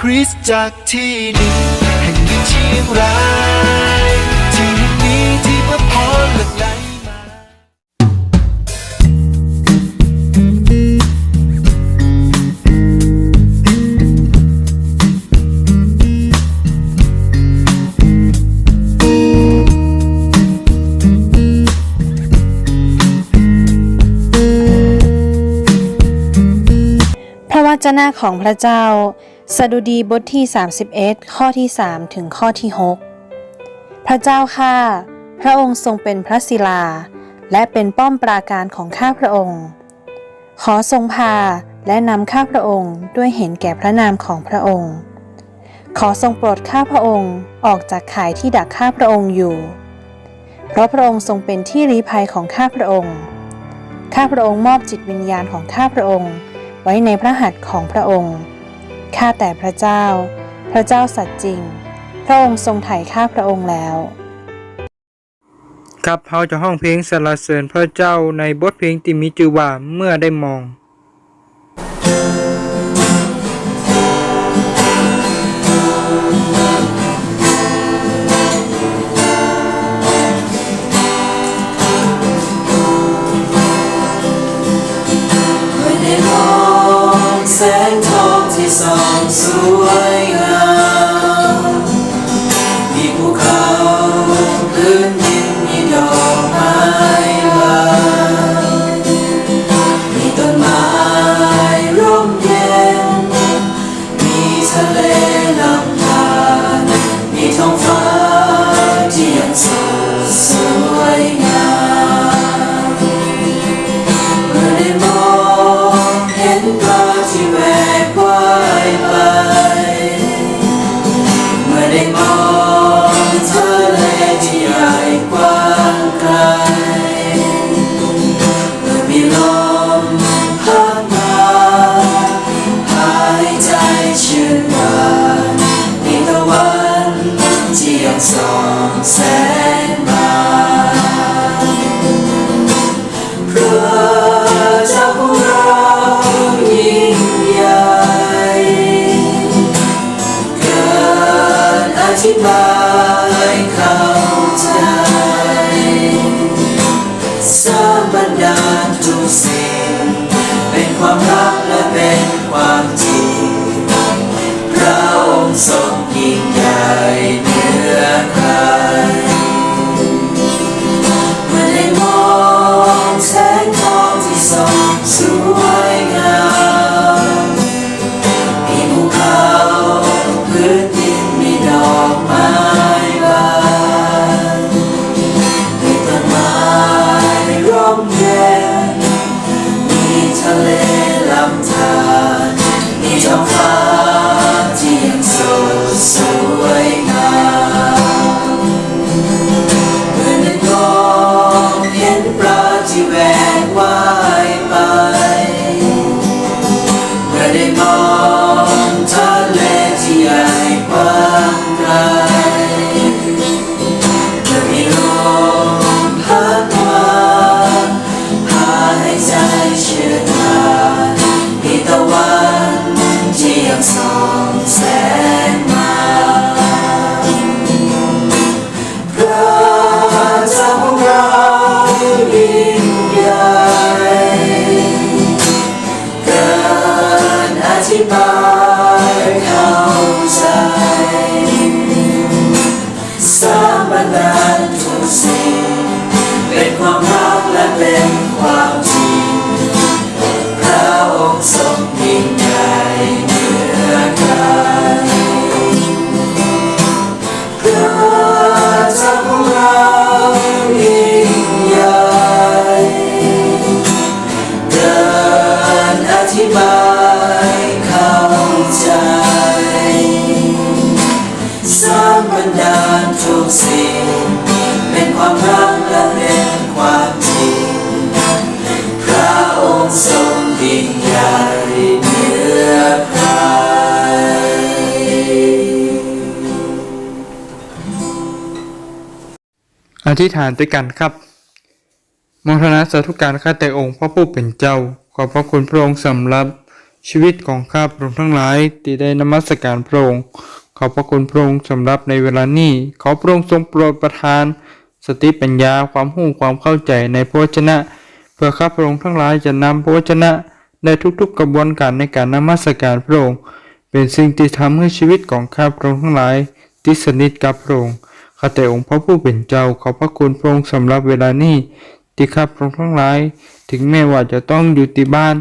คริสจักที่นึ่แห่งหนึ่งเชียงรายที่แห่งนี้ที่พระพรหลั่งไหลมาพระวจนะของพระเจ้า สดุดีบทที่ 31 ข้อที่ 3 ถึงข้อที่ 6 พระเจ้าข้าพระองค์ทรงเป็นพระศิลา และเป็นป้อมปราการของข้าพระองค์ ขอทรงพาและนำข้าพระองค์ด้วยเห็นแก่พระนามของพระองค์ ขอทรงโปรดข้าพระองค์ออกจากข่ายที่ดักข้าพระองค์อยู่ เพราะพระองค์ทรงเป็นที่ลี้ภัยของข้าพระองค์ ข้าพระองค์มอบจิตวิญญาณของข้าพระองค์ ไว้ในพระหัตถ์ของพระองค์ ข้าแต่พระเจ้า พระเจ้าสัตย์จริง พระองค์ทรงไถ่ข้าพระองค์แล้ว ครับเขาจะห้องเพลงสรรเสริญพระเจ้าในบทเพลงที่มีชื่อว่าเมื่อได้มองเมื่อได้มองแสงทอง ที่ส่องสวยงาม ธิษฐานด้วยกันครับมองทนาสาธุการข้าแต่องค์พระผู้เป็นเจ้า ขอบพระคุณพระองค์สำหรับชีวิตของข้าพระองค์ทั้งหลายที่ได้นมัสการพระองค์ ขอบพระคุณพระองค์สำหรับในเวลานี้ ขอพระองค์ทรงโปรดประทาน สติปัญญาความรู้ความเข้าใจในพระวจนะ เพื่อข้าพระองค์ทั้งหลายจะนำพระวจนะในทุกๆกระบวนการในการนมัสการพระองค์ เป็นสิ่งที่ทำให้ชีวิตของข้าพระองค์ทั้งหลายติดสนิทกับพระองค์ ข้าแต่องค์พระผู้เป็นเจ้าขอพระคุณพระองค์สำหรับเวลานี้ที่ข้าพระองค์ทั้งหลาย ถึงแม้ว่าจะต้องอยู่ที่บ้าน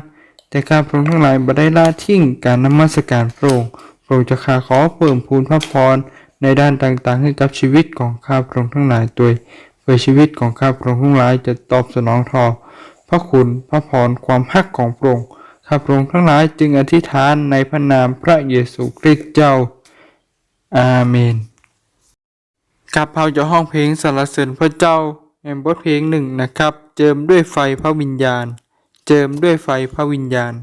แต่ข้าพระองค์ทั้งหลายบ่ได้ละทิ้งการนมัสการพระองค์พระองค์จะข้าขอเพิ่มพูนพระพรในด้านต่างๆ ให้กับชีวิตของข้าพระองค์ทั้งหลายตัวยเพื่อชีวิตของข้าพระองค์ทั้งหลายจะตอบสนองทอพระคุณพระพรความฮักของพระองค์ข้าพระองค์ทั้งหลายจึงอธิษฐานในพระนามพระเยซูคริสต์เจ้าอาเมน ครับเฮาจะห้องเพลงสรรเสริญพระเจ้าในบทเพลงหนึ่งนะครับ เจิมด้วยไฟพระวิญญาณ เจิมด้วยไฟพระวิญญาณ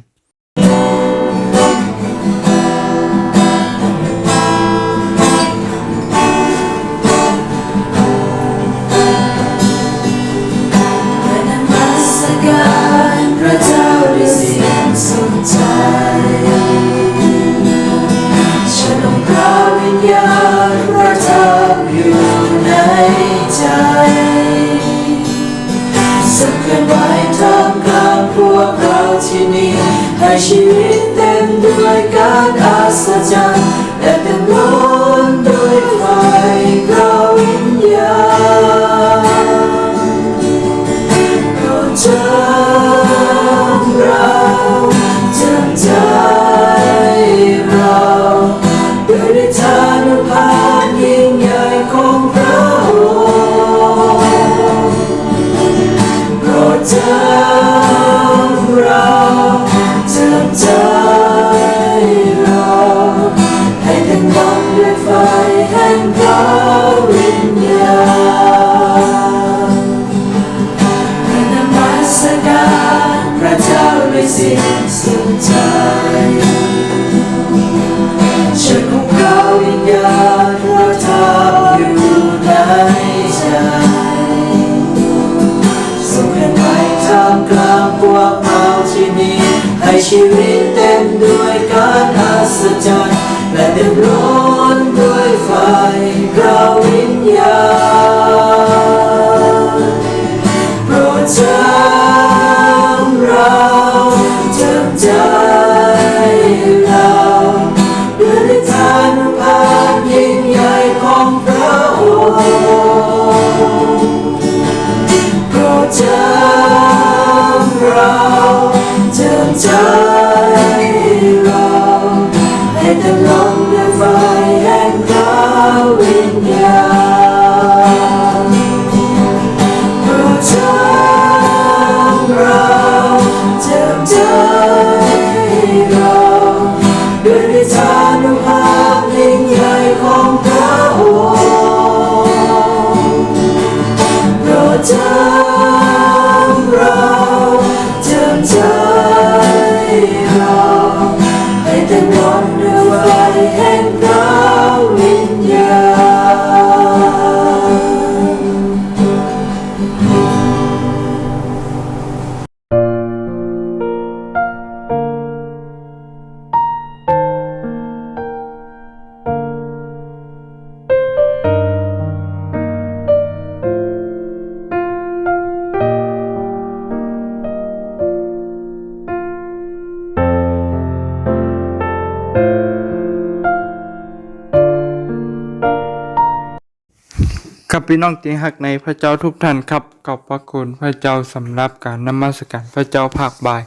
ครับพี่น้องที่หักในพระเจ้าทุกท่านครับขอบพระคุณพระเจ้าสำหรับการนมัสการพระเจ้าภาคบ่าย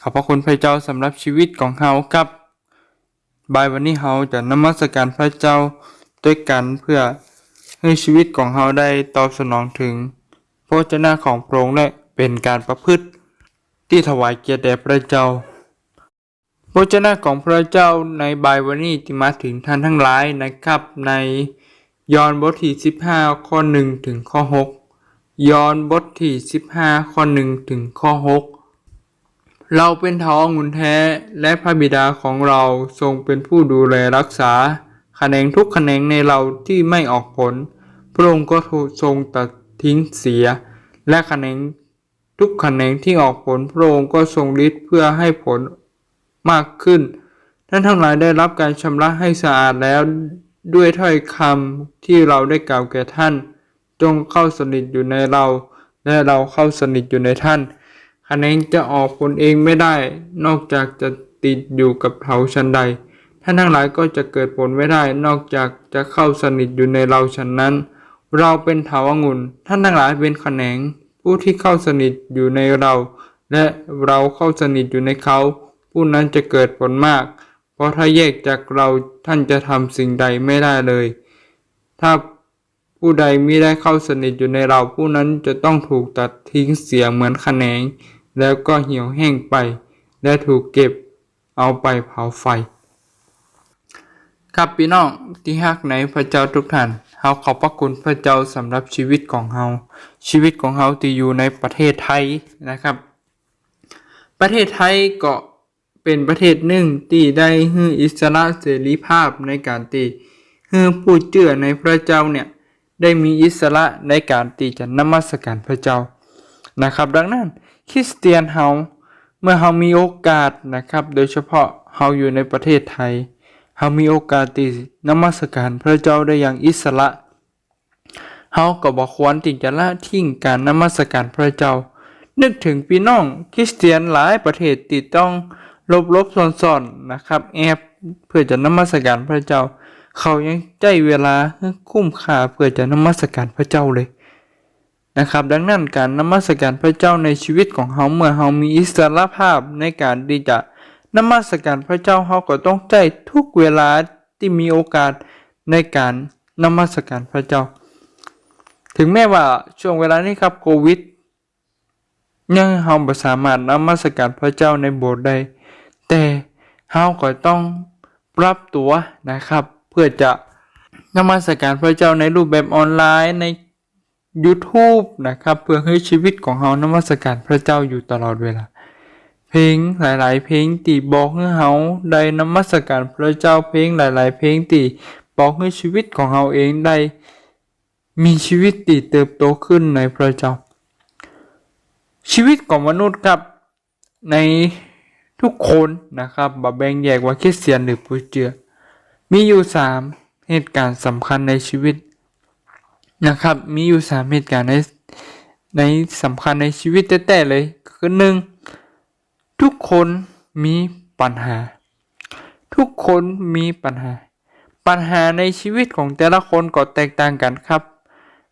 ขอบพระคุณพระเจ้าสำหรับชีวิตของเฮาครับบ่ายวันนี้เฮาจะนมัสการพระเจ้าด้วยกันเพื่อให้ชีวิตของเฮาได้ตอบสนองถึงพระเจ้าของพระองค์และเป็นการประพฤติที่ถวายเกียรติแด่พระเจ้าพระเจ้าของพระเจ้าในบ่ายวันนี้ที่มาถึงท่านทั้งหลายนะครับใน ยอนบทที่15ข้อ1ถึงข้อ6ยอนบทที่15ข้อ1ถึงข้อ6เราเป็นท้องุ่นแท้และพระบิดาของเราทรงเป็นผู้ดูแลรักษาแขนงทุกแขนงในเราที่ไม่ออกผล พระองค์ก็ทรงตัดทิ้งเสีย และแขนงทุกแขนงที่ออกผล พระองค์ก็ทรงฤทธิ์เพื่อให้ผลมากขึ้น ท่านทั้งหลายได้รับการชำระให้สะอาดแล้ว ด้วยถ้อยคำที่เราได้กล่าวแก่ท่าน จงเข้าสนิทอยู่ในเรา และเราเข้าสนิทอยู่ในท่านคะแนนจะออกผลเองไม่ได้ นอกจากจะติดอยู่กับเถาชันใด ท่านทั้งหลายก็จะเกิดผลไม่ได้ นอกจากจะเข้าสนิทอยู่ในเราฉันนั้น เราเป็นเถาองุ่น ท่านทั้งหลายเป็นแขนง ผู้ที่เข้าสนิทอยู่ในเรา และเราเข้าสนิทอยู่ในเขา ผู้นั้นจะเกิดผลมาก เพราะถ้าแยกจากเราท่านจะทำสิ่งใดไม่ได้เลย ถ้าผู้ใดมิได้เข้าสนิทอยู่ในเราผู้นั้นจะต้องถูกตัดทิ้งเสียเหมือนแขนง แล้วก็เหี่ยวแห้งไป และถูกเก็บเอาไปเผาไฟ ครับพี่น้องที่ฮักในพระเจ้าทุกท่านเฮาขอบพระคุณพระเจ้าสำหรับชีวิตของเฮาชีวิตของเฮาที่อยู่ในประเทศไทยนะครับ ประเทศไทยก็ เป็นประเทศหนึ่งที่ได้ให้อิสระเสรีภาพในการตีให้ผู้เชื่อในพระเจ้าเนี่ยได้มีอิสระในการที่จะนมัสการพระเจ้านะครับ ดังนั้นคริสเตียนเฮาเมื่อเฮามีโอกาสนะครับ โดยเฉพาะเฮาอยู่ในประเทศไทยเฮามีโอกาสที่นมัสการพระเจ้าได้อย่างอิสระเฮาก็บอกควรที่จะละทิ้งการนมัสการพระเจ้า นึกถึงพี่น้องคริสเตียนหลายประเทศที่ต้อง ลบลบซ่อนซ่อนๆนะครับ แอบเพื่อจะนมัสการพระเจ้า เขายังใจเวลาคุ้มค่าเพื่อจะนมัสการพระเจ้าเลยนะครับ ดังนั้นการนมัสการพระเจ้าในชีวิตของเฮาเมื่อเฮามีอิสรภาพในการที่จะนมัสการพระเจ้าเฮาก็ต้องใจทุกเวลาที่มีโอกาสในการนมัสการพระเจ้า ถึงแม้ว่าช่วงเวลานี้ครับโควิดยังเฮาบ่สามารถนมัสการพระเจ้าในโบสถ์ได้ แต่เฮาก็ต้องปรับตัวนะครับ เพื่อจะนมัสการพระเจ้าในรูปแบบออนไลน์ใน YouTube นะครับ เพื่อให้ชีวิตของเฮานมัสการพระเจ้าอยู่ตลอดเวลา เพลงหลาย ๆ เพลงที่บอกให้เฮาได้นมัสการพระเจ้าเพลงหลาย ๆ เพลงที่บอกให้ชีวิตของเฮาเองได้มีชีวิตที่เติบโตขึ้นในพระเจ้า ชีวิตของมนุษย์ครับใน ทุกคนนะครับบะแบ่งแยกว่าคริสเตียนหรือผู้เชื่อมีอยู่สามเหตุการณ์สำคัญในชีวิตนะครับ มีอยู่สามเหตุการณ์ในในสำคัญในชีวิตแต่ๆเลยคือหนึ่งทุกคนมีปัญหา ทุกคนมีปัญหา ปัญหาในชีวิตของแต่ละคนก็แตกต่างกันครับ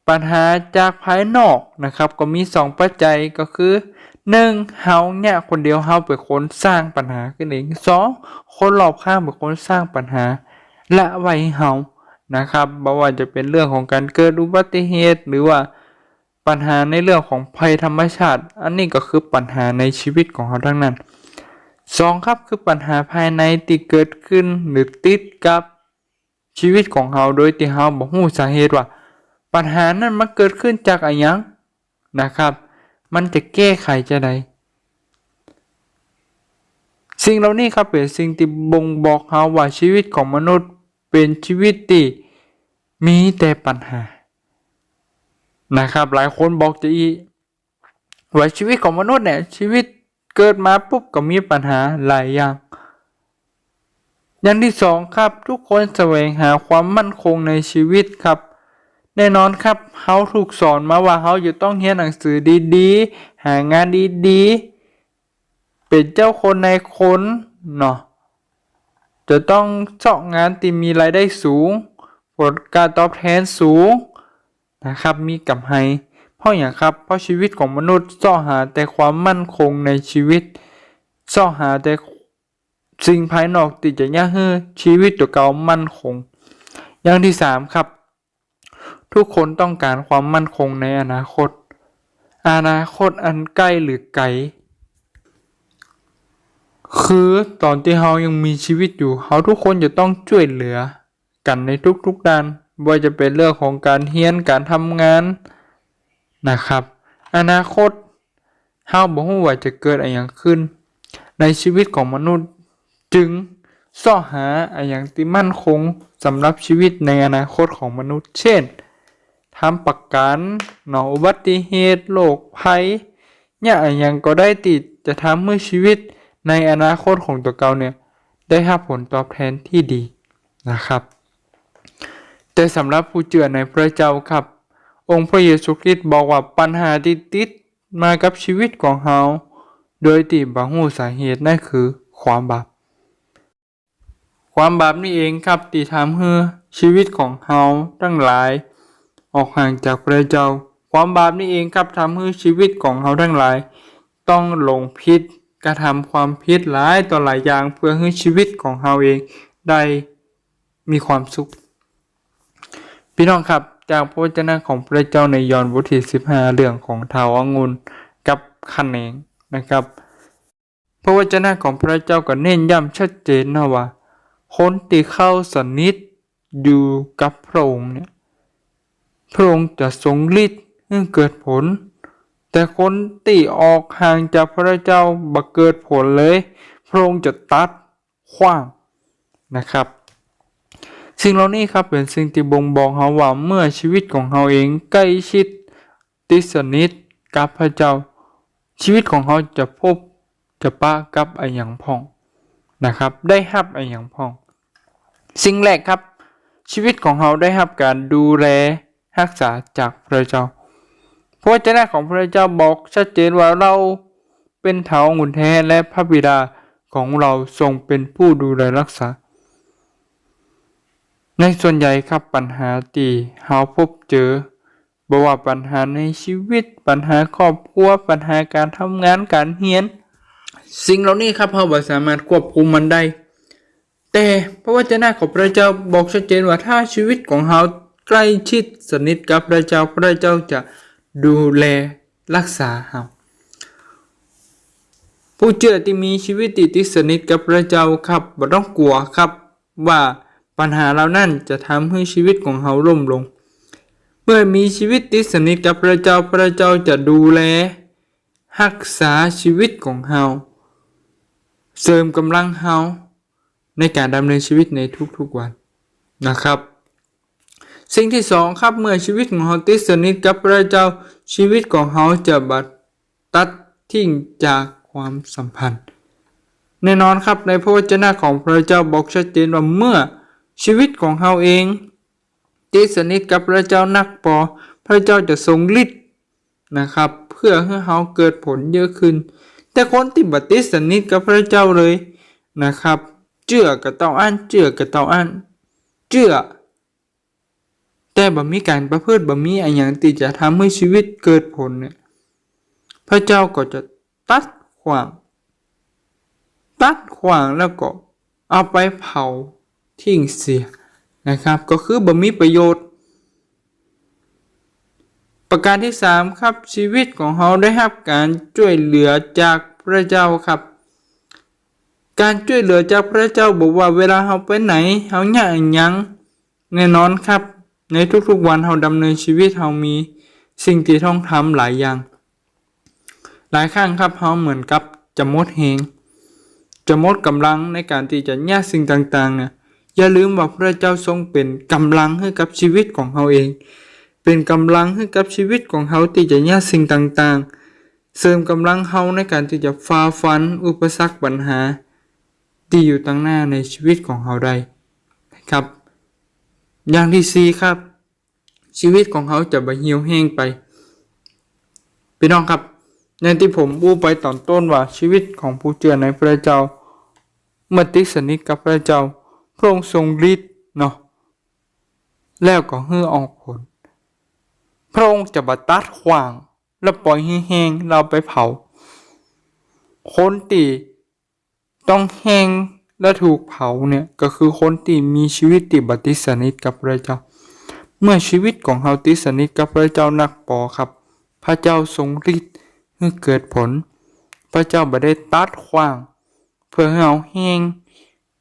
ปัญหาจากภายนอกนะครับ ก็มีสองปัจจัยก็คือ หนึ่งเฮาเนี่ยคนเดียวเฮาเป็นคนสร้างปัญหาขึ้นเองสองคนรอบข้างเป็นคนสร้างปัญหาและไว้เฮานะครับบ่ว่าจะเป็นเรื่องของการเกิดอุบัติเหตุ หรือว่าปัญหาในเรื่องของภัยธรรมชาติ อันนี้ก็คือปัญหาในชีวิตของเขาทั้งนั้นสองครับคือปัญหาภายในที่เกิดขึ้นหรือติดกับชีวิตของเราโดยที่เราบ่ฮู้สาเหตุว่า ปัญหานั้นมันเกิดขึ้นจากอะไรยังนะครับ มันจะแก้ไขจะไดสิ่งเหล่านี้ครับเป็นสิ่งที่บ่งบอกเราว่าชีวิตของมนุษย์เป็นชีวิตที่มีแต่ปัญหา นะครับ หลายคนบอกจะอีว่าชีวิตของมนุษย์เนี่ยชีวิตเกิดมาปุ๊บก็มีปัญหาหลายอย่าง อย่างที่สองครับทุกคนแสวงหาความมั่นคงในชีวิตครับ แน่นอนครับเขาถูกสอนมาว่าเขาจะต้องเรียนหนังสือดีๆ หางานดีๆ เป็นเจ้าคนในคนเนาะจะต้องเจาะงานที่มีรายได้สูง ผลการตอบแทนสูงนะครับมีกำไรเพราะอย่างครับเพราะชีวิตของมนุษย์ซ่อหาแต่ความมั่นคงในชีวิตซ่อหาแต่สิ่งภายนอกที่จะยั่งให้ชีวิตตัวเก่ามั่นคง อย่างที่สามครับ ทุกคนต้องการความมั่นคงในอนาคต อนาคตอันใกล้หรือไกล คือตอนที่เรายังมีชีวิตอยู่เราทุกคนจะต้องช่วยเหลือ กันในทุกๆด้านไม่ว่าจะเป็นเรื่องของการเรียนการทำงานนะครับ อนาคตเฮาบ่ฮู้ว่าจะเกิดอะไรอย่างขึ้น ในชีวิตของมนุษย์จึงซ่อหาอะไรอย่างที่มั่นคงสำหรับชีวิตในอนาคตของมนุษย์ เช่น ทำประกันหนออุบัติเหตุโรคภัยเนี่ยอย่างก็ได้ติดจะทำให้ชีวิตในอนาคตของตัวเก่าเนี่ย ได้รับผลตอบแทนที่ดีนะครับ แต่สำหรับผู้เชื่อในพระเจ้าครับ องค์พระเยซูคริสต์บอกว่าปัญหาที่ติดมากับชีวิตของเฮาโดยที่บางหูสาเหตุนั่นคือความบาปความบาปนี่เองครับที่ทำให้ชีวิตของเฮาทั้งหลาย ออกห่างจากพระเจ้า ความบาปนี่เองครับทำให้ชีวิตของเฮาทั้งหลาย ต้องหลงผิดกระทำความผิดหลายต่อหลายอย่างเพื่อให้ชีวิตของเฮาเองได้มีความสุข พี่น้องครับจากพระวจนะของพระเจ้าในยอห์นบทที่15 เรื่องของเทาวองุนกับขันงนะครับ พระวจนะของพระเจ้าก็เน้นย้ำชัดเจนนะว่าคนที่เข้าสนิทอยู่กับพระองค์เนี่ย พระองค์จะทรงฤทธิ์เกิดผล แต่คนที่ออกห่างจากพระเจ้าบักเกิดผลเลย พระองค์จะตัดขว้างนะครับสิ่งเหล่านี้ครับเป็นสิ่งที่บ่งบอกเฮาว่าเมื่อชีวิตของเฮาเองใกล้ชิดติสนิทกับพระเจ้า ชีวิตของเฮาจะพบจะปะกับไอ้หยังพ่องนะครับ ได้รับไอ้หยังพ่อง สิ่งแรกครับ ชีวิตของเฮาได้รับการดูแล รักษาจากพระเจ้า พระวจนะของพระเจ้าบอกชัดเจนว่าเราเป็นเถาองุ่นแท้และพระบิดาของเราทรงเป็นผู้ดูแลรักษา ในส่วนใหญ่ครับปัญหาที่เฮาพบเจอบว่าปัญหาในชีวิตปัญหาครอบครัวปัญหาการทำงานการเรียน สิ่งเหล่านี้ครับเฮาบ่สามารถควบคุมมันได้แต่พระวจนะของพระเจ้าบอกชัดเจนว่าถ้าชีวิตของเฮา ใกล้ชิดสนิทกับพระเจ้าพระเจ้าจะดูแลรักษาเฮาผู้เชื่อที่มีชีวิตที่ติดสนิทกับพระเจ้าครับบ่ต้องกลัวครับ ว่าปัญหาเหล่านั้นจะทำให้ชีวิตของเฮาล่มลง เมื่อมีชีวิตติดสนิทกับพระเจ้าพระเจ้าจะดูแลรักษาชีวิตของเฮาเสริมกำลังเฮาในการดำเนินชีวิตในทุกๆวันนะครับ สิ่งที่สองครับเมื่อชีวิตของเราติดสนิทกับพระเจ้าชีวิตของเราจะบัดตัดทิ้งจากความสัมพันธ์ แน่นอนครับในพระวจนะของพระเจ้าบอกชัดเจนว่าเมื่อชีวิตของเราเองติดสนิทกับพระเจ้านักพอพระเจ้าจะทรงฤทธิ์นะครับ เพื่อให้เราเกิดผลเยอะขึ้น แต่คนที่บัติสนิทกับพระเจ้าเลยนะครับเชื่อกับเต้าอันเชื่อกับเต้าอันเชื่อ แต่บ่มีการประพฤติบ่มีอะไรอย่างที่จะทำให้ชีวิตเกิดผลเนี่ยพระเจ้าก็จะตัดขวาง ตัดขวางแล้วก็เอาไปเผาทิ้งเสียนะครับ ก็คือบ่มีประโยชน์ ประการที่สามครับชีวิตของเราได้รับการช่วยเหลือจากพระเจ้าครับ การช่วยเหลือจากพระเจ้าบอกว่าเวลาเราไปไหนเราอยากหยังแน่นอนครับ ในทุกๆวันเราดำเนินชีวิตเรามีสิ่งที่ต้องทำหลายอย่าง หลายครั้งครับเราเหมือนกับจะมดแหงจะมดกำลังในการที่จะแยกสิ่งต่างๆเนี่ยอย่าลืมว่าพระเจ้าทรงเป็นกำลังให้กับชีวิตของเราเอง เป็นกำลังให้กับชีวิตของเราที่จะแยกสิ่งต่างๆ เสริมกำลังเราในการที่จะฝ่าฟันอุปสรรคปัญหา ที่อยู่ตั้งหน้าในชีวิตของเราได้ครับ อย่างที่สี่ครับ ชีวิตของเขาจะบะเหี่ยวแห้งไปพี่น้องครับอย่างที่ผมพูดไปตอนต้นว่าชีวิตของผู้เชื่อในพระเจ้า เมื่อติสนิทกับพระเจ้า พระองค์ทรงฤทธิ์เนาะแล้วก็ให้ออกผล พระองค์จะบัตัดขวาง แล้วปล่อยให้แห้งเราไปเผาคนที่ต้องแห้ง และถูกเผาเนี่ยก็คือคนที่มีชีวิตที่บัติสนิทกับพระเจ้า เมื่อชีวิตของเราติสนิทกับพระเจ้านักปอครับ พระเจ้าทรงฤทธิ์ให้เกิดผล พระเจ้าบ่ได้ตัดขวาง เพื่อให้เราแห้ง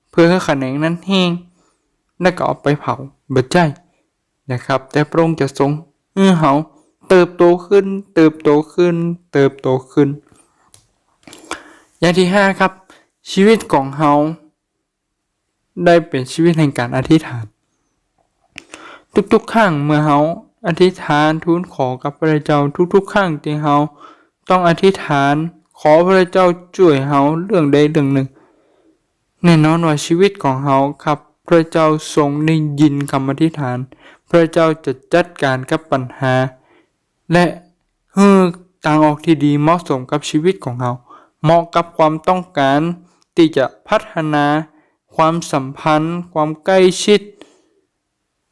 เพื่อให้ขนงนั้นแห้งแล้วก็เอาไปเผาบ่ใช่นะครับ แต่พระองค์จะทรงให้เราเติบโตขึ้น เติบโตขึ้น เติบโตขึ้น อย่างที่ห้าครับ ชีวิตของเรา ได้เป็นชีวิตแห่งการอธิษฐาน ทุกๆครั้งเมื่อเราอธิษฐานทูลขอกับพระเจ้าทุกๆครั้งที่เราต้องอธิษฐานขอพระเจ้าช่วยเฮาเรื่องใดเรื่องหนึ่งแน่นอนว่าชีวิตของเฮาครับพระเจ้าทรงได้ยินคำอธิษฐาน พระเจ้าจะจัดการกับปัญหา และเฮือทางออกที่ดีเหมาะสมกับชีวิตของเฮาเหมาะกับความต้องการที่จะพัฒนา ความสัมพันธ์ ความใกล้ชิด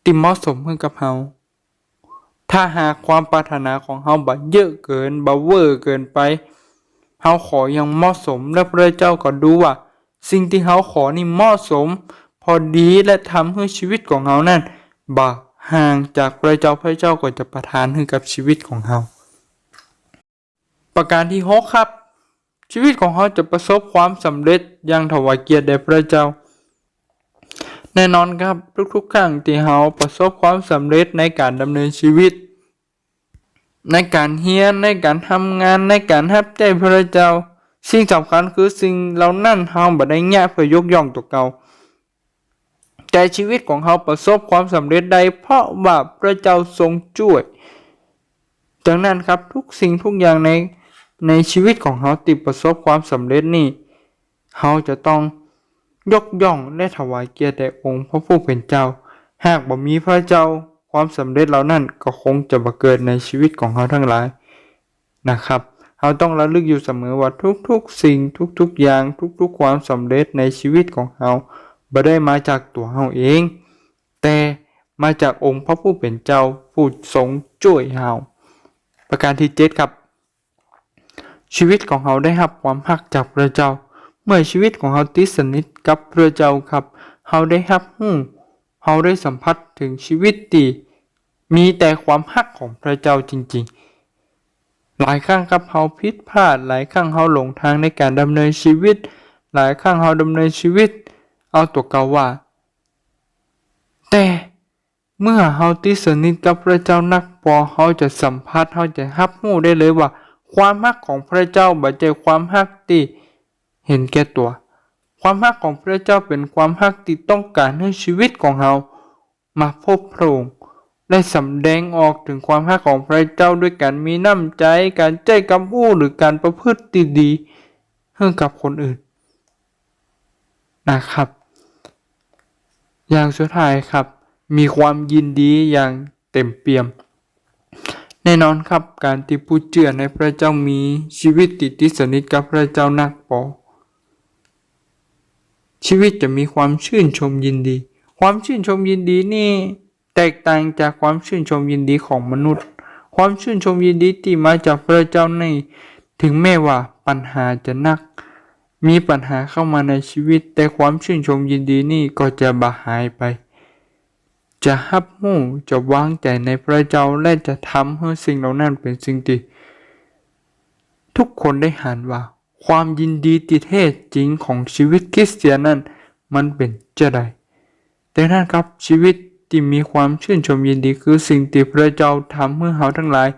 ที่เหมาะสมให้กับเฮาถ้าหากความปรารถนาของเฮาบ่เยอะเกินบ่เวอร์เกินไปเฮาขออย่างเหมาะสมและพระเจ้าก็ดูว่า สิ่งที่เฮาขอนี่เหมาะสม พอดีและทำให้ชีวิตของเฮานั้นบ่ห่างจากพระเจ้าพระเจ้าก็จะประทานให้กับชีวิตของเฮาประการที่หกครับ ชีวิตของเฮาจะประสบความสำเร็จอย่างถวายเกียรติแด่พระเจ้า แน่นอนครับทุกๆครั้งที่เฮาประสบความสำเร็จในการดำเนินชีวิต ในการเฮียนในการทำงานในการรับใจพระเจ้า สิ่งสำคัญคือสิ่งเหล่านั้นเฮาบ่ได้แย่เพื่อยกย่องตัวเก่าแต่ชีวิตของเฮาประสบความสำเร็จได้เพราะว่าพระเจ้าทรงช่วยดังนั้นครับทุกสิ่งทุกอย่างในในชีวิตของเฮาติดประสบความสำเร็จนี่เฮาจะต้อง ยกย่องและถวายเกียรติแด่องค์พระผู้เป็นเจ้า หากบ่มีพระเจ้าความสำเร็จเหล่านั้นก็คงจะบ่เกิดในชีวิตของเฮาทั้งหลายนะครับเฮาต้องระลึกอยู่เสมอว่าทุกๆ สิ่งทุกๆ อย่างทุกๆ ความสำเร็จในชีวิตของเฮาบ่ได้มาจากตัวเฮาเอง แต่มาจากองค์พระผู้เป็นเจ้าผู้ทรงช่วยเฮาประการที่เจ็ดครับ ชีวิตของเฮาได้รับความรักจากพระเจ้า เมื่อชีวิตของเฮาติดสนิทกับพระเจ้าครับเฮาได้รับรู้เฮาได้สัมผัสถึงชีวิตที่มีแต่ความรักของพระเจ้าจริงๆ หลายครั้งครับเฮาผิดพลาด หลายครั้งเฮาหลงทางในการดำเนินชีวิต หลายครั้งเฮาดำเนินชีวิต เอาตัวเก่าว่า แต่เมื่อเฮาติดสนิทกับพระเจ้านักพอเฮาจะสัมผัสเฮาจะรับรู้ได้เลยว่า ความรักของพระเจ้าบ่ใช่ความรักที่ เห็นแก่ตัว ความรักของพระเจ้าเป็นความรักที่ต้องการให้ชีวิตของเรา มาพบพระองค์และสำแดงออกถึงความรักของพระเจ้าด้วยการมีน้ำใจ การใจกำพูดหรือการประพฤติดีให้กับคนอื่นนะครับ อย่างสุดท้ายครับ มีความยินดีอย่างเต็มเปี่ยม แน่นอนครับการที่ผู้เชื่อในพระเจ้ามีชีวิตติดติดสนิทกับพระเจ้านักพอ ชีวิตจะมีความชื่นชมยินดี ความชื่นชมยินดีนี่ แตกต่างจากความชื่นชมยินดีของมนุษย์ ความชื่นชมยินดีที่มาจากพระเจ้าใน ถึงแม้ว่าปัญหาจะหนัก มีปัญหาเข้ามาในชีวิต แต่ความชื่นชมยินดีนี่ก็จะบาหายไป จะฮับหู้จะวางใจในพระเจ้าและจะทำให้สิ่งเหล่านั้นเป็นสิ่งที่ทุกคนได้หันว่า ความยินดีที่แท้จริงของชีวิตคริสเตียนนั้น มันเป็นจะไดแต่นั่นครับชีวิตที่มีความชื่นชมยินดีคือสิ่งที่พระเจ้าทำเมื่อเราทั้งหลาย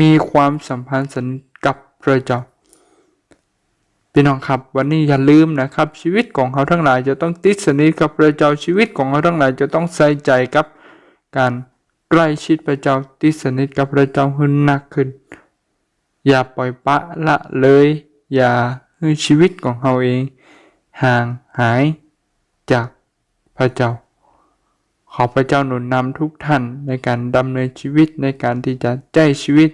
มีความสัมพันธ์สนกับพระเจ้าพี่น้องครับ วันนี้อย่าลืมนะครับ ชีวิตของเขาทั้งหลายจะต้องติดสนิทกับพระเจ้าชีวิตของเขาทั้งหลายจะต้องใส่ใจกับการใกล้ชิดพระเจ้าติดสนิทกับพระเจ้าให้หนักขึ้น อย่าปล่อยปะละเลย อย่าให้ชีวิตของเขาเอง ห่างหายจากพระเจ้า ขอพระเจ้าหนุนนำทุกท่านในการดำเนินชีวิตในการที่จะใจชีวิต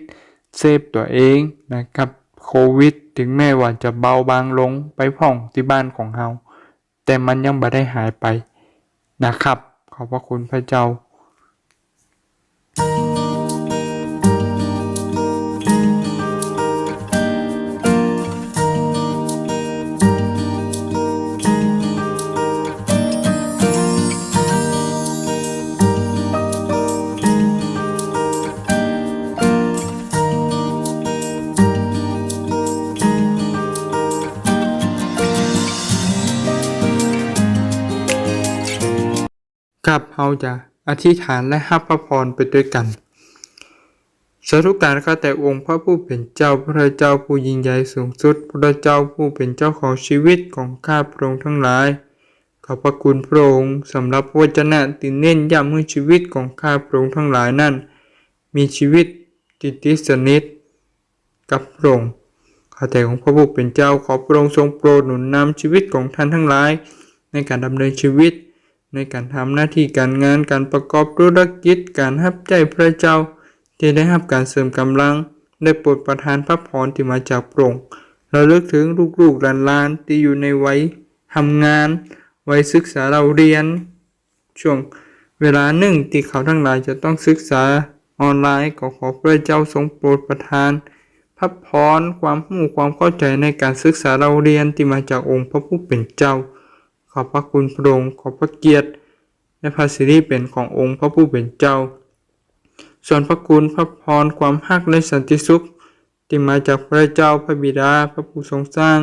เซฟตัวเองนะครับโควิด ถึงแม้ว่าจะเบาบางลงไปพ่องที่บ้านของเราแต่มันยังบ่ได้หายไปนะครับ ขอบพระคุณพระเจ้า กับเราจะอธิษฐานและรับพระพรไปด้วยกันสาธุการข้าแต่องค์พระผู้เป็นเจ้าพระเจ้าผู้ยิ่งใหญ่สูงสุด พระเจ้าผู้เป็นเจ้าของชีวิตของข้าพระองค์ทั้งหลาย ขอบพระคุณพระองค์สำหรับวจนะที่เน้นย้ำให้ชีวิตของข้าพระองค์ทั้งหลายนั้น มีชีวิตติดติดสนิทกับพระองค์ขอาแต่ของพระผู้เป็นเจ้าขอพระองค์ทรงโปรดหนุนนำชีวิตของท่านทั้งหลาย ในการดำเนินชีวิต ในการทำหน้าที่การงานการประกอบธุรกิจการรับใจพระเจ้า ที่ได้รับการเสริมกำลัง ได้โปรดประทานพระพรที่มาจากพระองค์เราเลิกถึงลูกๆหลานๆที่อยู่ในวัยทำงานวัยศึกษาเราเรียน ช่วงเวลาหนึ่งที่เขาทั้งหลายจะต้องศึกษาออนไลน์ก็ขอพระเจ้าทรงโปรดประทานพระพรความรู้ความเข้าใจในการศึกษาเราเรียนที่มาจากองค์พระผู้เป็นเจ้า ขอบพระคุณพระองค์ขอบพระเกียรติ และพระสิริเป็นขององค์พระผู้เป็นเจ้า ส่วนพระคุณพระพรความฮักและสันติสุขที่มาจากพระเจ้าพระบิดาพระผู้ทรงสร้าง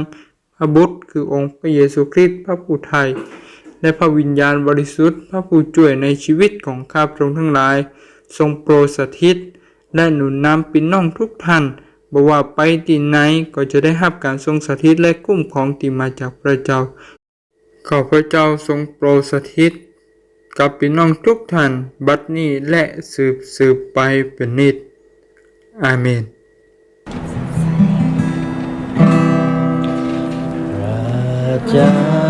พระบุตรคือองค์พระเยซูคริสต์พระผู้ไทย และพระวิญญาณบริสุทธิ์ พระผู้ช่วยในชีวิตของข้าพระองค์ทั้งหลาย ทรงโปรดสถิต และหนุนนำพี่น้องทุกท่านบอกว่าไปที่ไหนก็จะได้รับการทรงสถิตและคุ้มครองที่มาจากพระเจ้า ขอพระเจ้าทรงโปรดสถิต กับพี่น้องทุกท่านบัดนี้และสืบสืบไปเป็นนิจอาเมนพระเจ้า